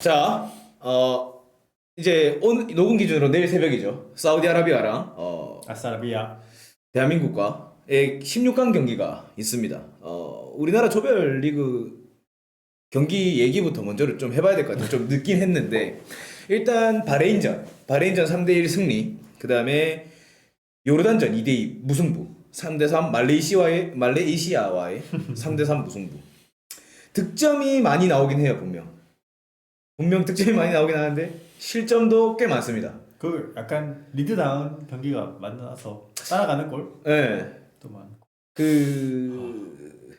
자, 어 이제 오늘 녹음 기준으로 내일 새벽이죠. 사우디아라비아랑 어 아싸라비아 대한민국과의 16강 경기가 있습니다. 어 우리나라 조별 리그 경기 얘기부터 먼저를 좀 해봐야 될 것 같아요. 좀 늦긴 했는데 일단 바레인전, 바레인전 3대1 승리, 그 다음에 요르단전 2대2 무승부, 3대3 말레이시아와의 말레이시아와의 3대3 무승부. 득점이 많이 나오긴 해요 분명. 분명 득점이 많이 나오긴 하는데 실점도 꽤 많습니다. 그 약간 리드다운 경기가 만나서 따라가는 골도 예. 많고 그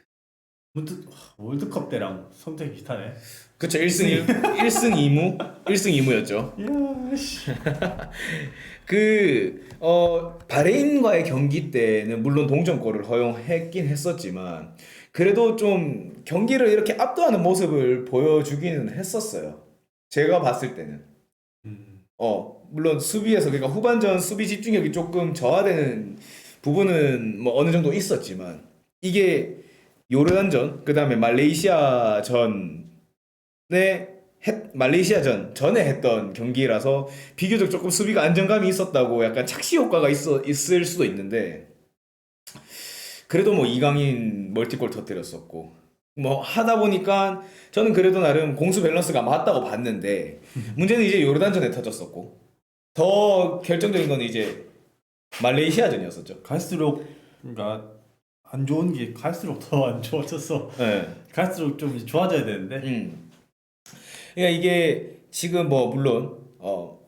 문득 와, 월드컵 때랑 성적이 비슷하네 그쵸 1승 1, 1승 2무 1승 2무였죠. 이야 씨 그, 어, 바레인과의 경기 때는 물론 동점골을 허용했긴 했었지만, 그래도 좀 경기를 이렇게 압도하는 모습을 보여주기는 했었어요. 제가 봤을 때는. 음, 어, 물론 수비에서, 그러니까 후반전 수비 집중력이 조금 저하되는 부분은 뭐 어느 정도 있었지만, 이게 요르단전, 그 다음에 말레이시아 전에 했, 말레이시아전 전에 했던 경기라서 비교적 조금 수비가 안정감이 있었다고 약간 착시 효과가 있어 있을 수도 있는데 그래도 뭐 이강인 멀티골 터뜨렸었고 뭐 하다 보니까 저는 그래도 나름 공수 밸런스가 맞다고 봤는데 문제는 이제 요르단전에 터졌었고 더 결정적인 건 이제 말레이시아전이었었죠. 갈수록 그러니까 안 좋은 게 갈수록 더 안 좋아졌어 네. 갈수록 좀 좋아져야 되는데 음. 그러니까 이게 지금 뭐 물론 어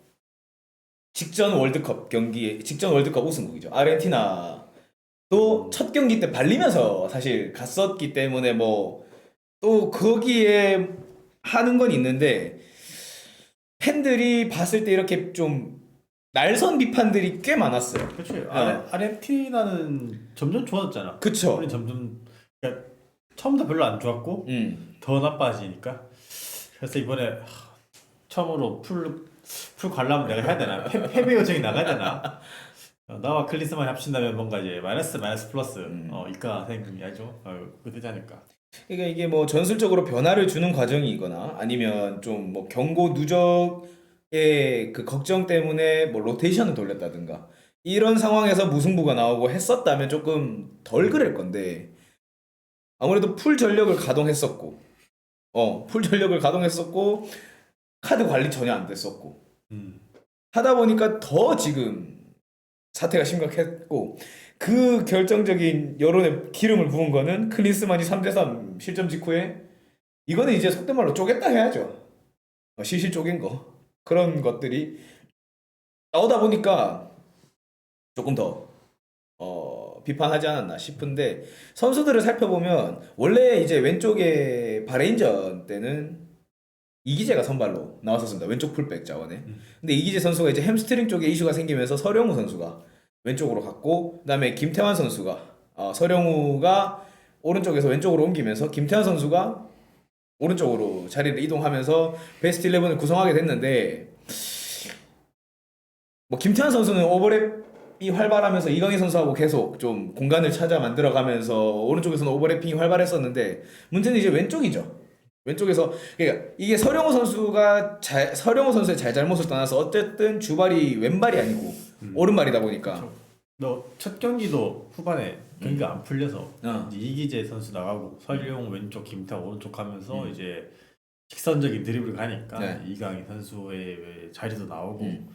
직전 월드컵 경기 직전 월드컵 우승국이죠. 아르헨티나 도첫 경기 때 발리면서 사실 갔었기 때문에 뭐 또 거기에 하는 건 있는데 팬들이 봤을 때 이렇게 좀 날선 비판들이 꽤 많았어요. 그렇지 아르, 아르헨티나는 점점 좋아졌잖아 그쵸? 우리 점점 그러니까 처음부터 별로 안 좋았고 음. 더 나빠지니까 그래서 이번에 하, 처음으로 풀, 풀 관람을 내가 해야 되나 패, 패배 요정이 나가야 되나 어, 나와 클리스만 합친다면 뭔가 이제 마이너스 마이너스 플러스 음. 어, 이가 생겨야죠 어, 그거 되지 않을까 그러니까 이게 뭐 전술적으로 변화를 주는 과정이거나 아니면 좀 뭐 경고 누적의 그 걱정 때문에 뭐 로테이션을 돌렸다든가 이런 상황에서 무승부가 나오고 했었다면 조금 덜 그럴 건데 아무래도 풀 전력을 가동했었고 어, 풀 전력을 가동했었고 카드 관리 전혀 안 됐었고 음. 하다 보니까 더 지금 사태가 심각했고 그 결정적인 여론에 기름을 부은 거는 클린스만이 3대3 실점 직후에 이거는 이제 속된 말로 쪼겠다 해야죠. 어, 실실 쪼갠 거 그런 것들이 나오다 보니까 조금 더 어, 비판하지 않았나 싶은데 선수들을 살펴보면 원래 이제 왼쪽에 바레인전 때는 이기재가 선발로 나왔었습니다. 왼쪽 풀백 자원에. 음. 근데 이기재 선수가 이제 햄스트링 쪽에 이슈가 생기면서 서령우 선수가 왼쪽으로 갔고 그다음에 김태환 선수가 어, 서령우가 오른쪽에서 왼쪽으로 옮기면서 김태환 선수가 오른쪽으로 자리를 이동하면서 베스트 11을 구성하게 됐는데 뭐 김태환 선수는 오버랩이 활발하면서 이강인 선수하고 계속 좀 공간을 찾아 만들어가면서 오른쪽에서는 오버래핑이 활발했었는데 문제는 이제 왼쪽이죠. 왼쪽에서 그러니까 이게 서령우 선수가 잘 서령우 선수의 잘잘못을 떠나서 어쨌든 주발이 왼발이 아니고 음. 오른발이다 보니까 너 첫 경기도 후반에 경기가 안 풀려서 어. 이제 이기재 선수 나가고 설용 왼쪽 김태 오른쪽 하면서 음. 이제 직선적인 드리블 가니까 네. 이강인 선수의 자리도 나오고 음.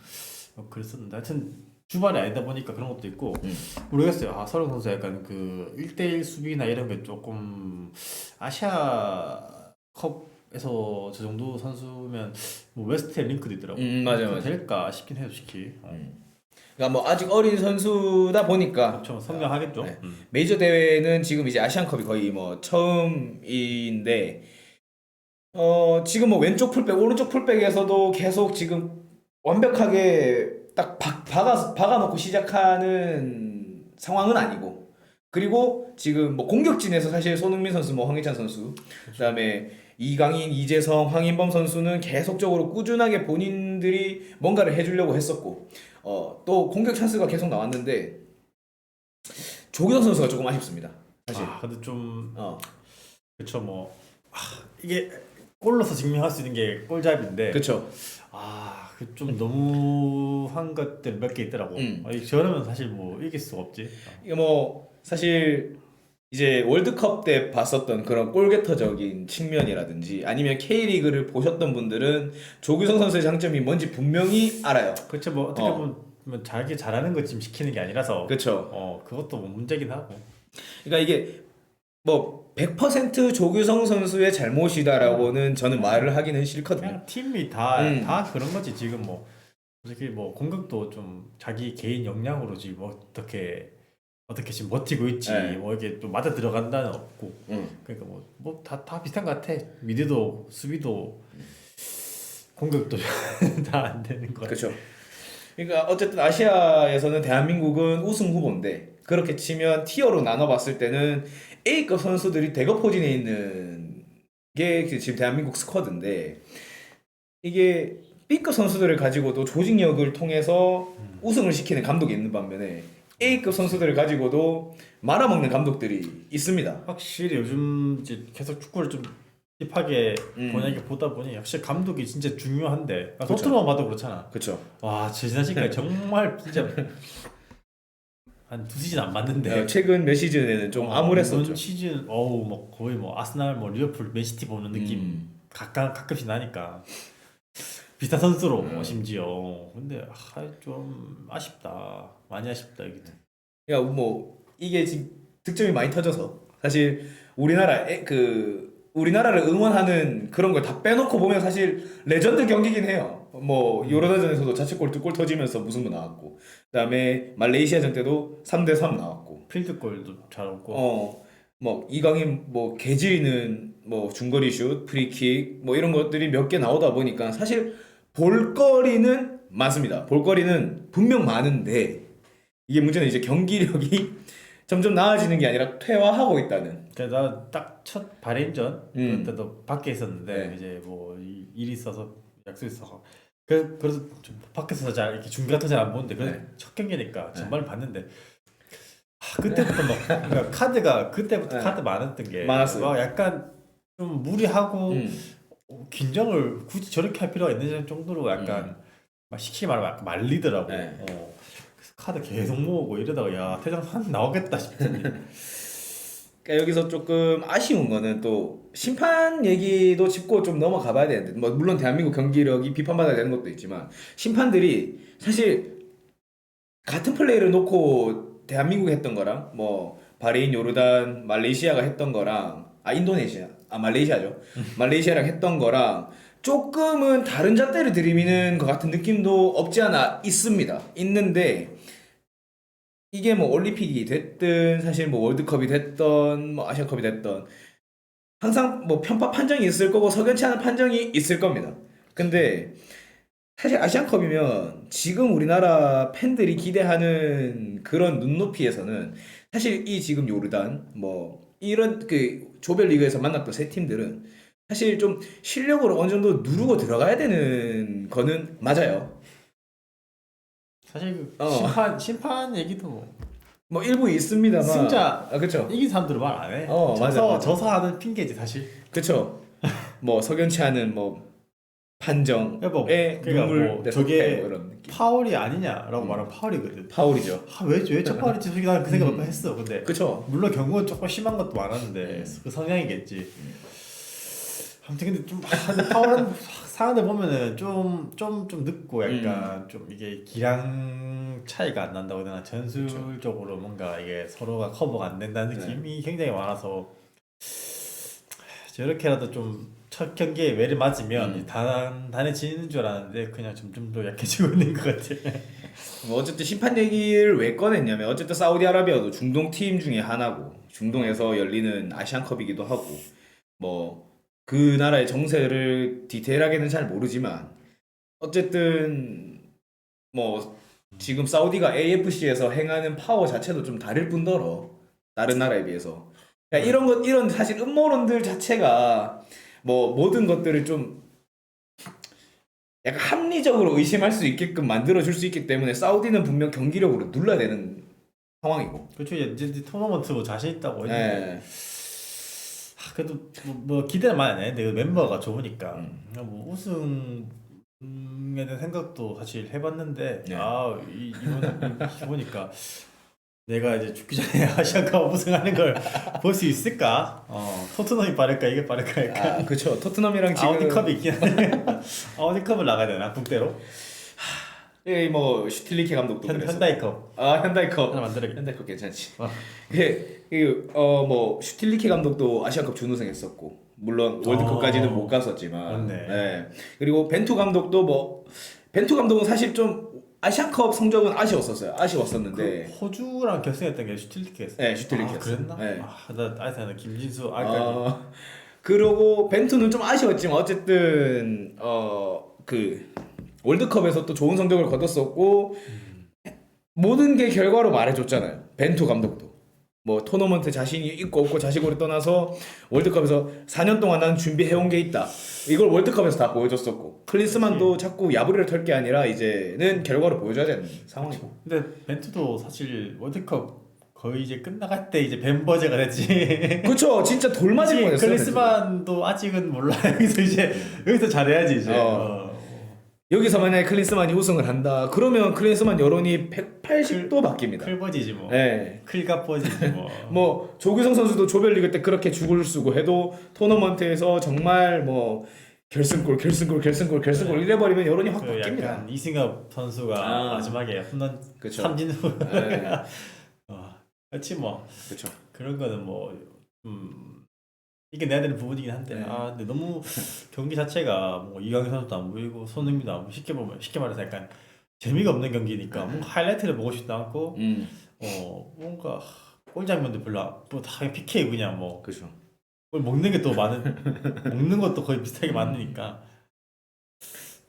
어, 그랬었는데 하여튼 주발이 아니다 보니까 그런 것도 있고 음. 모르겠어요. 아 서령 선수 약간 그 1대1 수비나 이런 게 조금 아시아 컵에서 저 정도 선수면 뭐 웨스트 링크도 있더라고. 음, 맞아요, 맞아요. 될까 싶긴 해요, 솔직히. 어. 음. 그러니까 뭐 아직 어린 선수다 보니까 그렇죠. 성장하겠죠. 네. 음. 메이저 대회는 지금 이제 아시안컵이 거의 뭐 처음인데 어 지금 뭐 왼쪽 풀백 오른쪽 풀백에서도 계속 지금 완벽하게 딱 박, 박아 박아놓고 시작하는 상황은 아니고 그리고 지금 뭐 공격진에서 사실 손흥민 선수 뭐 황희찬 선수 그다음에 이강인 이재성 황인범 선수는 계속적으로 꾸준하게 본인들이 뭔가를 해주려고 했었고 어 또 공격 찬스가 계속 나왔는데 조규성 선수가 조금 아쉽습니다 사실 아, 근데 좀 어 그렇죠. 뭐 아, 이게 골로서 증명할 수 있는 게 골잡인데 그쵸. 아, 그 좀 너무 한 것들 몇 개 있더라고. 음. 아, 저러면 사실 뭐 이길 수가 없지. 이게 뭐 사실 이제 월드컵 때 봤었던 그런 골게터적인 측면이라든지 아니면 K리그를 보셨던 분들은 조규성 선수의 장점이 뭔지 분명히 알아요. 그렇죠. 뭐 어떻게 어. 보면 뭐 자기 잘하는 거 지금 시키는 게 아니라서 그렇죠. 어 그것도 뭐 문제긴 하고. 그러니까 이게 뭐 100% 조규성 선수의 잘못이다라고는 저는 말을 하기는 싫거든요. 그냥 팀이 다 음. 다 그런 거지 지금 뭐 솔직히 뭐 공격도 좀 자기 개인 역량으로 지금 어떻게 어떻게 지금 버티고 있지 네. 뭐 이렇게 좀 맞아 들어간다는 없고 음. 그러니까 뭐 뭐 다 다 비슷한 것 같아 미드도 수비도 공격도 다 안 되는 거 같아 그렇죠. 그러니까 어쨌든 아시아에서는 대한민국은 우승 후보인데 그렇게 치면 티어로 나눠봤을 때는 A급 선수들이 대거 포진해 있는 게 지금 대한민국 스쿼드인데 이게 B급 선수들을 가지고도 조직력을 통해서 우승을 시키는 감독이 있는 반면에 A급 선수들을 가지고도 말아먹는 감독들이 있습니다. 확실히 요즘 이제 계속 축구를 좀 딥하게 음. 번역해 보다 보니 역시 감독이 진짜 중요한데 아, 그쵸. 토트넘만 봐도 그렇잖아 그렇죠. 와 지난 시간에 정말 진짜 한 두 시즌 안 봤는데 최근 몇 시즌에는 좀 어, 암울했었죠. 이번 시즌 어우 뭐 거의 뭐 아스날 뭐 리버풀 맨시티 보는 느낌 음. 가끔 가끔씩 나니까 비슷한 선수로 음. 뭐 심지어. 근데 아, 좀 아쉽다. 많이 아쉽다 여기는. 야, 뭐 이게 지금 득점이 많이 터져서 사실 우리나라 에, 그 우리나라를 응원하는 그런 걸 다 빼놓고 보면 사실 레전드 경기긴 해요. 뭐 요르단전에서도 자책골 두 골 터지면서 무승부 나왔고, 그다음에 말레이시아전 때도 3대 3 나왔고, 필드골도 잘하고. 어, 뭐 이강인 뭐 개지리는 뭐 중거리 슛, 프리킥 뭐 이런 것들이 몇 개 나오다 보니까 사실 볼거리는 많습니다. 볼거리는 분명 많은데 이게 문제는 이제 경기력이 점점 나아지는 게 아니라 퇴화하고 있다는. 그러니까 나딱첫 바레인전 음. 그때도 밖에 있었는데 네. 이제 뭐 이- 일이 있어서 약속 있어서 그 그래서 좀 밖에서 잘 이렇게 중계 같은 잘안 보는데 그 네. 첫 경기니까 전반을 봤는데 아, 그때부터 막 그러니까 카드가 그때부터 네. 카드 많았던 게 많았어요. 막 약간 좀 무리하고 음. 어, 긴장을 굳이 저렇게 할 필요가 있는 정도로 약간 막 시키게 말하면 약간 말리더라고. 음. 네. 어. 그래서 카드 계속 모으고 이러다가 야 퇴장판 나오겠다 싶더니 그러니까 여기서 조금 아쉬운 거는 또 심판 얘기도 짚고 좀 넘어가 봐야 되는데 뭐 물론 대한민국 경기력이 비판받아야 되는 것도 있지만 심판들이 사실 같은 플레이를 놓고 대한민국이 했던 거랑 뭐 바레인, 요르단, 말레이시아가 했던 거랑 아 인도네시아, 아 말레이시아죠. 말레이시아랑 했던 거랑 조금은 다른 잣대를 들이미는 것 같은 느낌도 없지 않아 있습니다. 있는데 이게 뭐 올림픽이 됐든 사실 뭐 월드컵이 됐던 뭐 아시아컵이 됐던 항상 뭐 편파 판정이 있을 거고 석연치 않은 판정이 있을 겁니다. 근데 사실 아시안컵이면 지금 우리나라 팬들이 기대하는 그런 눈높이에서는 사실 이 지금 요르단 뭐 이런 그 조별리그에서 만났던 세 팀들은 사실 좀 실력으로 어느 정도 누르고 들어가야 되는 거는 맞아요. 사실 그 어. 심판 심판 얘기도 뭐 뭐 일부 있습니다만 승자. 아 그렇죠. 이긴 사람들은 말 안 해. 어, 져서 맞아, 맞아. 져서 하는 핑계지 사실. 그쵸. 뭐 석연치 않은 뭐 야, 뭐, 그러니까 눈물 뭐 저게 패, 뭐 이런 느낌. 파울이 아니냐라고 음. 말하면 파울이거든. 파울이죠. 아왜왜저 파울이지? 솔직히 나는 그 생각 음. 몇번 했어. 근데 그쵸. 물론 경고는 조금 심한 것도 많았는데 음. 그 성향이겠지. 아무튼 근데 좀 아, 파울한 상황들 보면은 좀좀 좀 늦고 약간 음. 좀 이게 기량 차이가 안 난다고 해야 되나 전술적으로 뭔가 이게 서로가 커버가 안 된다는 네. 느낌이 굉장히 많아서 저렇게라도 좀 첫 경기에 매를 맞으면 음. 단 단해지는 줄 알았는데 그냥 점점 더 약해지고 있는 것 같아. 뭐 어쨌든 심판 얘기를 왜 꺼냈냐면 어쨌든 사우디아라비아도 중동 팀 중에 하나고 중동에서 열리는 아시안컵이기도 하고 뭐 그 나라의 정세를 디테일하게는 잘 모르지만 어쨌든 뭐 지금 사우디가 AFC에서 행하는 파워 자체도 좀 다를 뿐더러 다른 나라에 비해서 그러니까 이런 것 이런 사실 음모론들 자체가 뭐 모든 것들을 좀 약간 합리적으로 의심할 수 있게끔 만들어 줄 수 있기 때문에 사우디는 분명 경기력으로 눌러야 되는 상황이고. 그렇죠 이제 이제 토너먼트 뭐 자신 있다고 했는데 네. 아, 그래도 뭐, 뭐 기대는 많이 해. 근데 그 멤버가 좋으니까 음. 뭐 우승 에 대한 생각도 사실 해봤는데 네. 아 이 이번 보니까 내가 이제 죽기 전에 아시아컵 우승하는 걸 볼 수 있을까? 어 토트넘이 빠를까 이게 빠를까 약간 아, 그렇죠. 토트넘이랑 지금 아우디컵이 있긴 한데 아우디컵을 나가야 되나 국대로 예, 뭐 슈틸리케 감독도 현. 현다이컵 아, 현다이컵. 하나 만들어야겠다. 현다이컵 괜찮지. 어. 그, 그, 어, 뭐 슈틸리케 감독도 아시아컵 준우승했었고 물론 월드컵까지는 어. 못 갔었지만. 맞네. 예. 그리고 벤투 감독도 뭐 벤투 감독은 사실 좀 아시아컵 성적은 아쉬웠었어요. 아쉬웠었는데. 그 호주랑 결승했던 게 슈틸리케였어. 네, 슈틸리케였어요. 아, 그랬나? 네. 아, 나 아이타는 김진수 아까 어, 그러고 벤투는 좀 아쉬웠지만 어쨌든 어 그 월드컵에서 또 좋은 성적을 거뒀었고 모든 게 결과로 말해줬잖아요. 벤투 감독도 뭐 토너먼트 자신이 있고 없고 자식으로 떠나서 월드컵에서 4년 동안 난 준비해온 게 있다. 이걸 월드컵에서 다 보여줬었고 클린스만도 자꾸 야부리를 털 게 아니라 이제는 결과로 보여줘야 되는 상황이고. 근데 벤투도 사실 월드컵 거의 이제 끝나갈 때 이제 벤버제가 됐지. 그렇죠. 진짜 돌맞을 뻔했어요. 벤투가. 클리스만도 아직은 몰라. 여기서 이제 여기서 잘해야지 이제. 어. 어. 여기서 만약에 클린스만이 우승을 한다. 그러면 클린스만 여론이 180도 바뀝니다. 클버지지 뭐. 네. 클갑버지지 뭐. 뭐 조규성 선수도 조별리그 때 그렇게 죽을 쓰고 해도 토너먼트에서 정말 뭐 결승골, 결승골, 결승골, 결승골 이래 버리면 여론이 확 그 바뀝니다. 약간 이승엽 선수가 아. 마지막에 홈런 그쵸. 삼진 후. 네. 어. 그렇지 뭐. 그렇죠. 그런 거는 뭐 음, 이겨내야 되는 부분이긴 한데. 네. 아 근데 너무 경기 자체가 뭐 이강인 선수도 안 보이고 손흥민도 안 보이고 쉽게 보면 쉽게 말해서 약간 재미가 없는 경기니까 뭔가 하이라이트를 보고 싶지도 않고 음, 어 뭔가 골 장면도 별로 안- 뭐다 PK 그냥 뭐. 그렇죠. 그걸 먹는 게 또 많은 먹는 것도 거의 비슷하게 많으니까.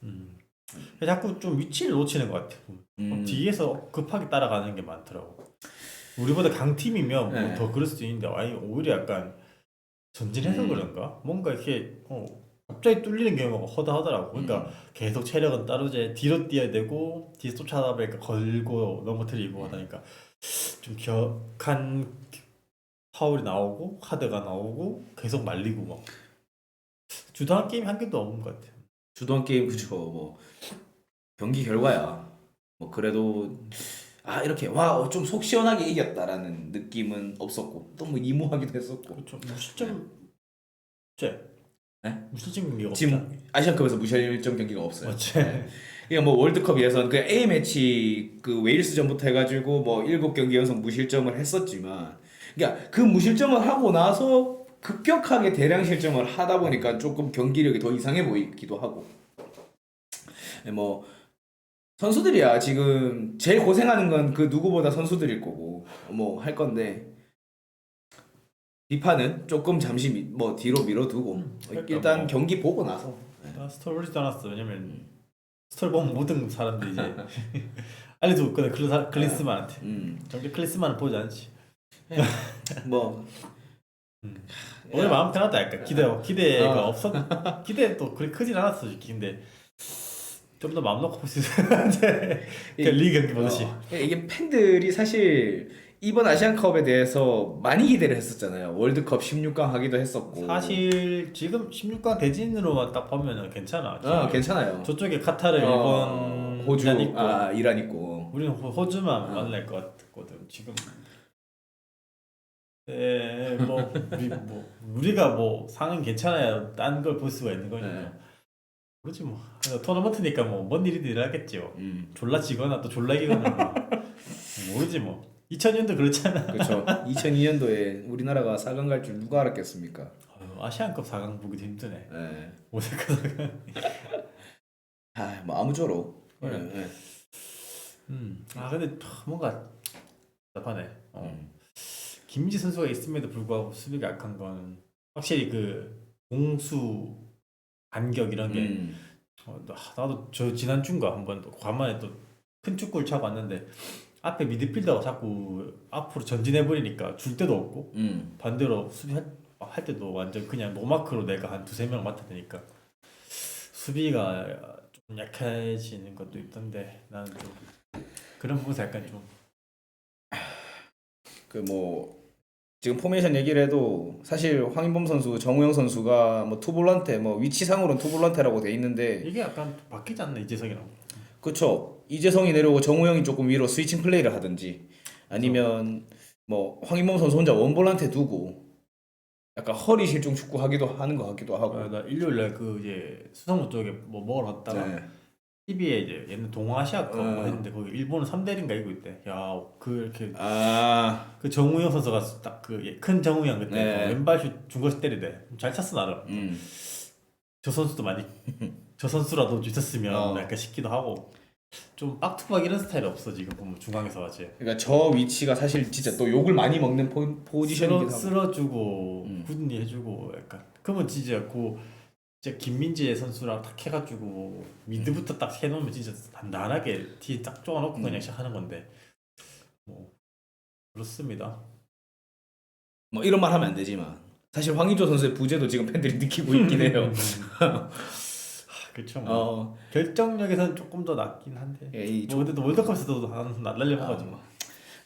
음. 자꾸 좀 위치를 놓치는 것 같아 음, 뒤에서 급하게 따라가는 게 많더라고. 우리보다 강팀이면 네. 뭐 더 그럴 수도 있는데 아니 오히려 약간 전진해서 음. 그런가? 뭔가 이렇게 어, 갑자기 뚫리는 경우가 허다하더라고. 그러니까 음. 계속 체력은 따로제 뒤로 뛰어야 되고 뒤에 쫓아다 보니까 걸고 넘어뜨리고 하다니까 좀 격한 파울이 나오고 카드가 나오고 계속 말리고 막 주도한 게임 한 개도 없는 것 같아. 주도한 게임 그죠. 뭐 경기 결과야. 뭐 그래도 아 이렇게 와좀 속 시원하게 이겼다라는 느낌은 없었고 또 뭐 이무하기도 했었고 그렇죠. 무실점 제 네? 무실점 경기가. 지금 아시안컵에서 무실점 경기가 없어요. 맞지. 그러니까 뭐 월드컵 예선 그 A 매치 그 웨일스 전부터 해가지고 뭐 일곱 경기 연속 무실점을 했었지만, 그러니까 그 무실점을 하고 나서 급격하게 대량 실점을 하다 보니까 조금 경기력이 더 이상해 보이기도 하고, 뭐 선수들이야 지금 제일 고생하는 건 그 누구보다 선수들일 거고 뭐 할 건데. 비판은 조금 잠시 미- 뭐 뒤로 밀어두고 그러니까 일단 뭐. 경기 보고 나서 나 스토리 올리지 않았어. 왜냐면 스토리 보면 모든 사람들이 이제 알려줬거든. 클리스, 클리스만한테. 음, 정작 클리스만은 보지 않지. 뭐 오늘 마음 편하다. 약간 기대 기대가 어. 없었. 기대 또 그리 크진 않았어. 솔직히. 근데 좀 더 마음 놓고 볼 수 있었는데 그 리그 경기 보듯이. 어, 이게 팬들이 사실 이번 아시안컵에 대해서 많이 기대를 했었잖아요. 월드컵 16강 하기도 했었고. 사실 지금 16강 대진으로만 딱 보면은 괜찮아. 어, 괜찮아요. 저쪽에 카타르, 어, 일본, 호주, 이란 있고 아 이란 있고. 우리는 호- 호주만 어. 만날 것 같거든 지금. 네, 뭐 우리 뭐 우리가 뭐 상은 괜찮아야 딴걸 볼 수가 있는 거니까. 네. 그렇지 뭐. 토너먼트니까 뭐 뭔 일이든 일어나겠지요. 음, 졸라 지거나 또 졸라 이기거나 뭐. 모르지 뭐. 2000년도 그렇잖아. 그렇죠. 2002년도에 우리나라가 4강 갈 줄 누가 알았겠습니까? 아유, 아시안컵 4강 보기도 힘드네. 네. 오사카 4강. 아, 뭐 아무쪼록. 그래. 네, 네. 음. 아 근데 하, 뭔가 답답하네. 어. 음. 김지 선수가 있음에도 불구하고 수비가 약한 건 확실히 그 공수 간격 이런 게 음. 어, 나- 나도 저 지난 주인가 한번 또 간만에 또 큰 축구를 차고 왔는데 앞에 미드필더가 자꾸 앞으로 전진해 버리니까 줄 데도 없고 음. 반대로 수비할 할 때도 완전 그냥 노마크로 내가 한 두세 명 맡아야 되니까 수비가 좀 약해지는 것도 있던데 나는 좀 그런 부분에서 약간 좀 그 뭐 지금 포메이션 얘기를 해도 사실 황인범 선수, 정우영 선수가 뭐 투볼란테 뭐 위치상으로는 투볼란테라고 돼 있는데 이게 약간 바뀌지 않나 이재성이랑. 그쵸 이재성이 내려오고 정우영이 조금 위로 스위칭 플레이를 하든지 아니면 뭐 황인범 선수 혼자 원볼란테 두고 약간 허리 실종 축구 하기도 하는 것 같기도 하고 아, 나 일요일 날 그 이제 수성구 쪽에 뭐 먹으러 갔다가 네. TV에 이제 옛날 동아시아컵 뭐 어. 했는데 거기 일본은 3대 1인가 이고 있대. 야, 그 이렇게 아 그 정우영 선수가 딱 그 큰 정우영 그때 네. 어, 왼발 슛 중거리 때리대. 잘 찼어 나름. 음. 저 선수도 많이 저 선수라도 있었으면 어. 약간 싶기도 하고 좀 빡투박 이런 스타일 없어 지금 보면 중앙에서 하지. 그러니까 저 위치가 사실 진짜 또 욕을 많이 먹는 포, 포지션이기도 하고 쓸어, 쓸어주고 음. 굳니 해주고 약간 그러면 진짜 그 진짜 김민재 선수랑 딱 해가지고 미드부터 딱 해놓으면 진짜 단단하게 뒤에 딱 쪼아놓고 음. 그냥 시작하는 건데 뭐 그렇습니다. 뭐 이런 말 하면 안 되지만 사실 황인조 선수의 부재도 지금 팬들이 느끼고 있긴 해요. 그렇죠. 뭐. 어, 결정력에서는 조금 더 낫긴 한데. 예, 이뭐 근데 또 월드컵에서도 한 날려먹어가지고. 아,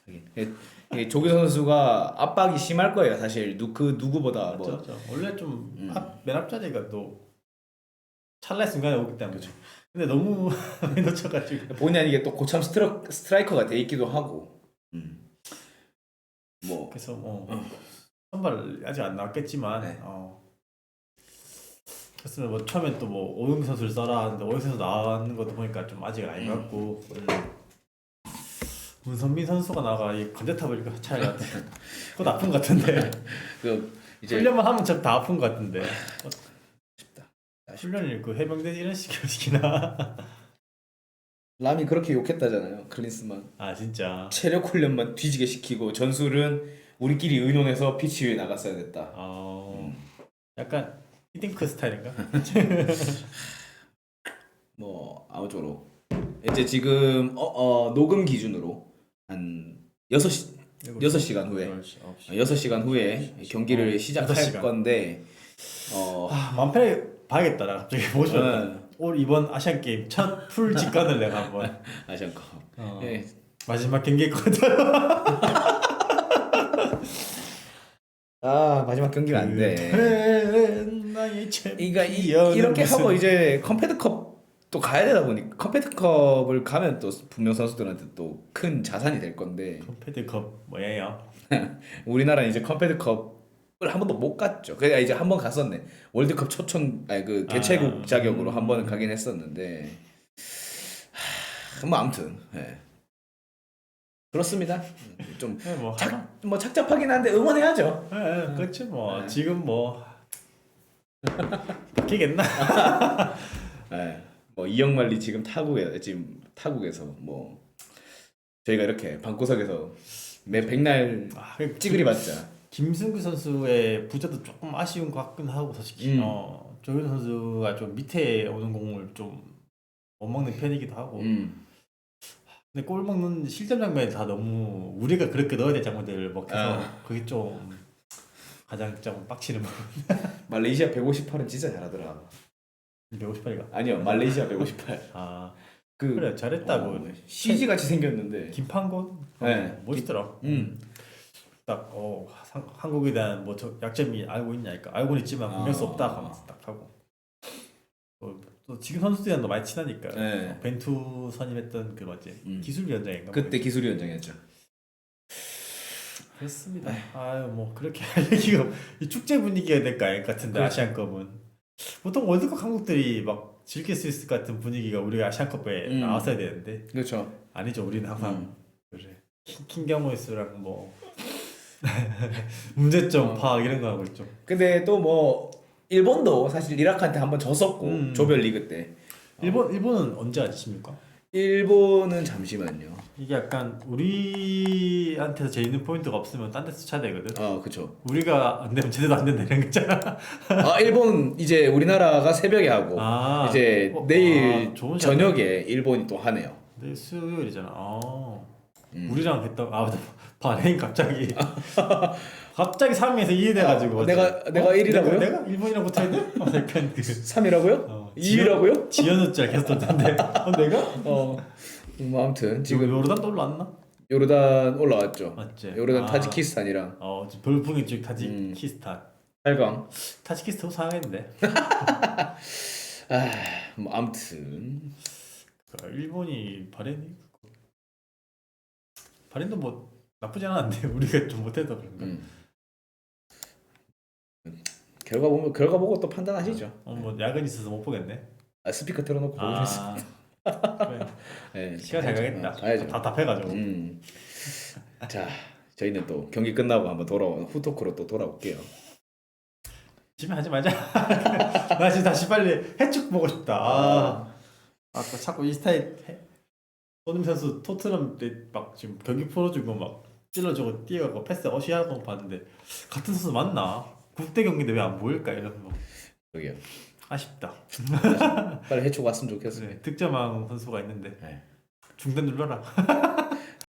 이게, 이게 조규 선수가 압박이 심할 거예요. 사실 누, 그 누구보다 맞죠, 뭐 맞죠. 원래 좀 음. 앞자리가 또 찰나의 순간에 오기 때문에. 근데 너무 많이 놓쳐가지고. 본의 아니게 또 고참 스트라, 스트라이커가 돼 있기도 하고. 음. 뭐 그래서 뭐 선발 아직 안 나왔겠지만 네. 어. 그래서 뭐 처음에 또뭐 오영기 선수를 써라 하는데 오영기 선수 나왔는 것도 보니까 좀 아직 아닌 것 같고 음. 문선민 선수가 나가 이 관제탑을 이거 차야 같아. 그거 아픈 것 같은데. 그 이제 훈련만 하면 참다 아픈 것 같은데. 훈련을 그 해병대 이런 식으로 시키나? 람이 그렇게 욕했다잖아요. 클린스만 아 진짜. 체력 훈련만 뒤지게 시키고 전술은 우리끼리 의논해서 피치 위에 나갔어야 됐다. 어. 음. 약간 히딩크 스타일인가? 뭐 아무쪼록 이제 지금 어, 어, 녹음 기준으로 한 6시 6시간 후에 여덟 시, 아홉 시. 6시간 후에 경기를 어, 시작할. 건데 어 아, 만편히 봐야겠다. 나 갑자기 싶었다. 네. 올 이번 아시안 게임 첫 풀 직관을 내가 한번. 아시안컵 어. 예. 마지막 경기거든. 아 마지막 경기가 안돼 나의 챔피언은 그러니까 이, 이렇게 무슨- 하고 이제 컴패드컵 또 가야 되다 보니까 컴패드컵을 가면 또 분명 선수들한테 또 큰 자산이 될 건데 컴패드컵 뭐예요? 우리나라는 이제 컴패드컵을 한 번도 못 갔죠. 그러니까 이제 한 번 갔었네. 월드컵 초청 아니 그 개최국 아, 자격으로 음. 한 번은 가긴 했었는데 하, 뭐 아무튼 예. 그렇습니다. 좀 네, 뭐 하나. 착, 뭐 착잡하긴 한데 응원해야죠. 예, 예, 그렇지 뭐 네. 지금 뭐 바뀌겠나? 예. 뭐 이영만리 지금 타국에 지금 타국에서 뭐 저희가 이렇게 방구석에서 매 백날 아, 그 찌그리 받자. 김승규 선수의 부재도 조금 아쉬운 것 같긴 하고 솔직히 음. 어, 조현 선수가 좀 밑에 오는 공을 좀 못 먹는 편이기도 하고 음. 근데 골 먹는 실점 장면이 다 너무 우리가 그렇게 넣어야 될 장면들을 먹혀서 아. 그게 좀 가장 좀 빡치는 부분 말레이시아 158은 진짜 잘하더라. 158이가 아니요 말레이시아 158. 아 그 그래 잘했다고 어, CG 같이 생겼는데. 김판곤 네. 어, 멋있더라 음. 딱 어, 상- 한국에 대한 뭐 저, 약점이 알고 있냐니까 알고는 있지만 분명할 수 아. 없다 하면서 딱 하고 어, 또 지금 선수들이랑 말 친하니까 네. 어, 벤투 선임했던 그 뭐지 음. 기술위원장인가 그때 기술위원장이었죠. 그렇습니다. 아유 뭐 그렇게 할 얘기가 이 축제 분위기가 될까 알 같은데 그렇죠. 아시안컵은 보통 월드컵 한국들이 막 즐길 수 있을 것 같은 분위기가 우리가 아시안컵에 음. 나왔어야 되는데 그렇죠. 아니죠 우리는 항상 음. 그래 킹- 킹경호이스랑 뭐 문제점 어. 파악 이런 거 하고 있죠. 근데 또 뭐 일본도 사실 이라크한테 한번 졌었고 음. 조별 리그 때. 일본 일본은 언제 아십니까? 일본은 잠시만요. 이게 약간 우리한테서 재밌는 포인트가 없으면 딴 데서 쳐야 되거든. 아 그렇죠. 우리가 안 되면 제대로 안 된다 이런 거 있잖아. 아 일본 이제 우리나라가 새벽에 하고 아 이제 어, 내일 아, 저녁에 일본이 또 하네요. 내일 수요일이잖아. 아 음. 우리랑 했던 아. 바레인 갑자기 갑자기 3위에서 2위 돼가지고 아, 내가- 내가 일이라고요? 내가, 내가 일본이랑 붙어야 돼? 어, 약간 그 3이라고요? 어, 2위라고요? 지연우 짤 계속 떴던데 어, 내가? 어. 뭐 아무튼 지금 요르단 또 올라왔나? 요르단 올라왔죠. 맞지? 요르단 아, 타지키스탄이랑 어 돌풍이 쭉 타지키스탄. 8강. 타지키스탄 상했는데. 아, 뭐 아무튼 그 일본이 바렌이 바렌도 뭐 나쁘지 않았는데 우리가 좀 못해서 그런가. 음. 결과 보면 결과 보고 또 판단하시죠. 어 뭐 야근 있어서 못 보겠네. 아, 스피커 틀어놓고 보겠습니다. 아 그래. 네, 시간 잘 가야죠. 가겠다. 어, 가야죠. 답답해가지고. 음. 자, 저희는 또 경기 끝나고 한번 돌아오 후토크로 또 돌아올게요. 집에 하지 말자. 나 지금 다시 빨리 해축 보고 싶다. 아, 아 또 자꾸 인스타에 해- 손흥민 선수 토트넘 때 막 지금 경기 풀어주고 막 찔러주고 뛰어가고 패스 어시하고 봤는데 같은 선수 맞나? 국대 경기인데 왜 안 보일까 여기요. 아쉽다. 빨리 해치고 왔으면 좋겠어요. 네, 득점왕 선수가 있는데 네. 중단 눌러라.